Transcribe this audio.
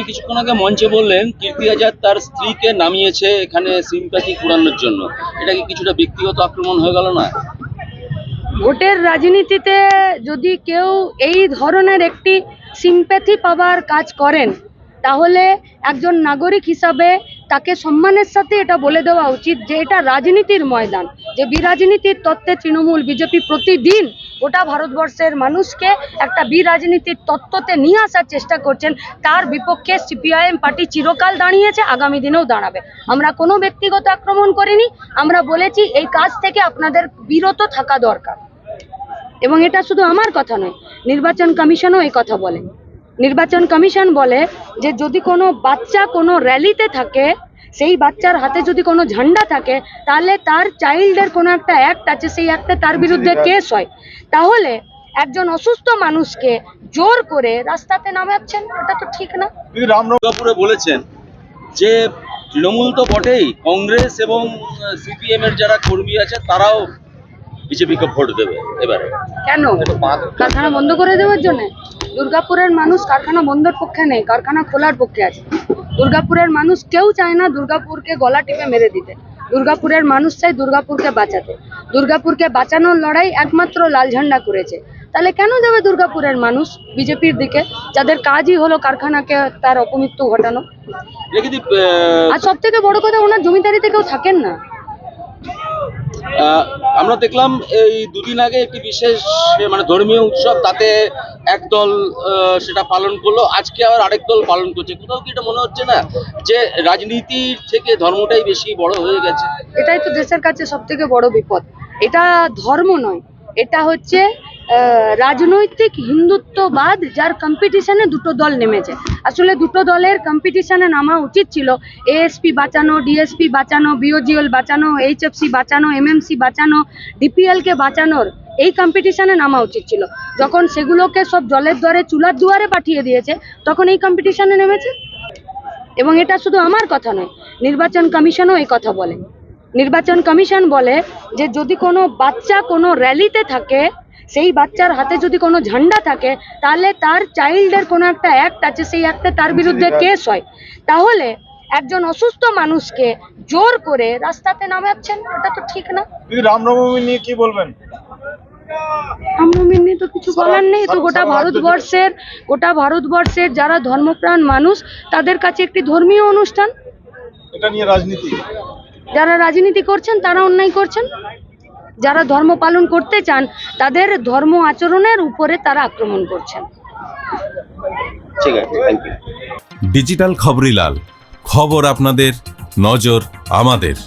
আপনি কিছুক্ষণ আগে মঞ্চে বললেন কীর্তি আজাদ তার স্ত্রীকে নামিয়েছে এখানে সিম্প্যাথি কুড়ানোর জন্য। এটা কি কিছুটা ব্যক্তিগত আক্রমণ হয়ে গেল না? ভোটের রাজনীতিতে যদি কেউ এই ধরনের একটি সিম্প্যাথি পাওয়ার কাজ করেন তাহলে একজন নাগরিক হিসাবে তাকে সম্মানের সাথে এটা বলে দেওয়া উচিত যে এটা রাজনীতির ময়দান, যে বিরাজনীতির তত্ত্বে তৃণমূল, বিজেপি প্রতিদিন গোটা ভারতবর্ষের মানুষকে একটা বিরাজনীতির তত্ত্বতে নিয়ে আসার চেষ্টা করছেন। তার বিপক্ষে সিপিআইএম পার্টি চিরকাল দাঁড়িয়েছে, আগামী দিনেও দাঁড়াবে। আমরা কোনো ব্যক্তিগত আক্রমণ করিনি, আমরা বলেছি এই কাজ থেকে আপনাদের বিরত থাকা দরকার। এবং এটা শুধু আমার কথা নয়, নির্বাচন কমিশনও এই কথা বলে নির্বাচন কমিশন বলে যে যদি কোনো বাচ্চা কোনো র্যালিতে থাকে সেই বাচ্চার হাতে যদি কোনো ঝান্ডা থাকে তাহলে তার চাইল্ডের কোনো একটা অ্যাক্ট আছে সেই অ্যাক্টে তার বিরুদ্ধে কেস হয়। তাহলে একজন অসুস্থ মানুষকে জোর করে রাস্তাতে নামাচ্ছেন এটা তো ঠিক না। দুর্গাপুরে বলেছেন যে তৃণমূল তো বটেই কংগ্রেস এবং সিপিএম এর যারা কর্মী আছে তারাও বিজেপিকে ভোট দেবে এবারে। কেন? কারখানা বন্ধ করে দেওয়ার জন্য? দুর্গাপুরের মানুষ কারখানা বন্ধের পক্ষে নেই কারখানা খোলার পক্ষে আছে। দুর্গাপুরের মানুষ কেউ চায় না দুর্গাপুরকে গলা টিপে মেরে দিতে। দুর্গাপুরের মানুষ চায় দুর্গাপুরকে বাঁচাতে। দুর্গাপুরকে বাঁচানোর লড়াই একমাত্র লাল ঝান্ডা করেছে। তাহলে কেন যাবে দুর্গাপুরের মানুষ বিজেপির দিকে যাদের কাজই হলো কারখানাকে তার অপমৃত্যু ঘটানো? আর সব থেকে বড় কথা ওনার জমিদারিতে কেউ থাকেন না। আমরা দেখলাম এই দুদিন আগে একটি বিশেষ মানে ধর্মীয় উৎসব, তাতে একদল দল সেটা পালন করল, আজকে আবার আরেক দল পালন করছে। কোথাও কি এটা মনে হচ্ছে না যে রাজনীতির থেকে ধর্মটাই বেশি বড় হয়ে গেছে? এটাই তো দেশের কাছে সব থেকে বড় বিপদ। এটা ধর্ম নয়, এটা হচ্ছে রাজনৈতিক হিন্দুত্ববাদ যার কম্পিটিশনে দুটো দল নেমেছে। আসলে দুটো দলের কম্পিটিশনে নামা উচিত ছিল। এএসপি বাঁচানো ডিএসপি বাঁচানো বিওজিএল বাঁচানো এইচএফসি বাঁচানো এমএমসি বাঁচানো ডিপিএলকে বাঁচানোর এই কম্পিটিশনে নামা উচিত ছিল। যখন সেগুলোকে সব জলের দরে চুলার দুয়ারে পাঠিয়ে দিয়েছে, তখন এই কম্পিটিশনে নেমেছে। এবং এটা শুধু আমার কথা নয়, নির্বাচন কমিশনও এই কথা বলে। নির্বাচন কমিশন বলে যে, যদি কোনো বাচ্চা কোনো র্যালিতে থাকে সেই বাচ্চার হাতে যদি কোনো ঝান্ডা থাকে তাহলে তার চাইল্ডের কোনো একটা অ্যাক্ট আছে সেই অ্যাক্টে তার বিরুদ্ধে কেস হয়। তাহলে একজন অসুস্থ মানুষকে জোর করে রাস্তাতে নামাচ্ছেন এটা তো ঠিক না। রামনবমী নিয়ে কি বলবেন? রামনবমী নিয়ে তো কিছু বলার নেই। তো গোটা ভারতবর্ষের গোটা ভারতবর্ষের যারা ধর্মপ্রাণ মানুষ তাদের কাছে একটি ধর্মীয় অনুষ্ঠান। এটা নিয়ে রাজনীতি। যারা রাজনীতি করছেন তারা অন্যায় করছেন। যারা ধর্ম পালন করতে চান তাদের ধর্ম আচরণের উপরে তারা আক্রমণ করছেন। ঠিক আছে ডিজিটাল খবরিলাল খবর আপনাদের নজর আমাদের।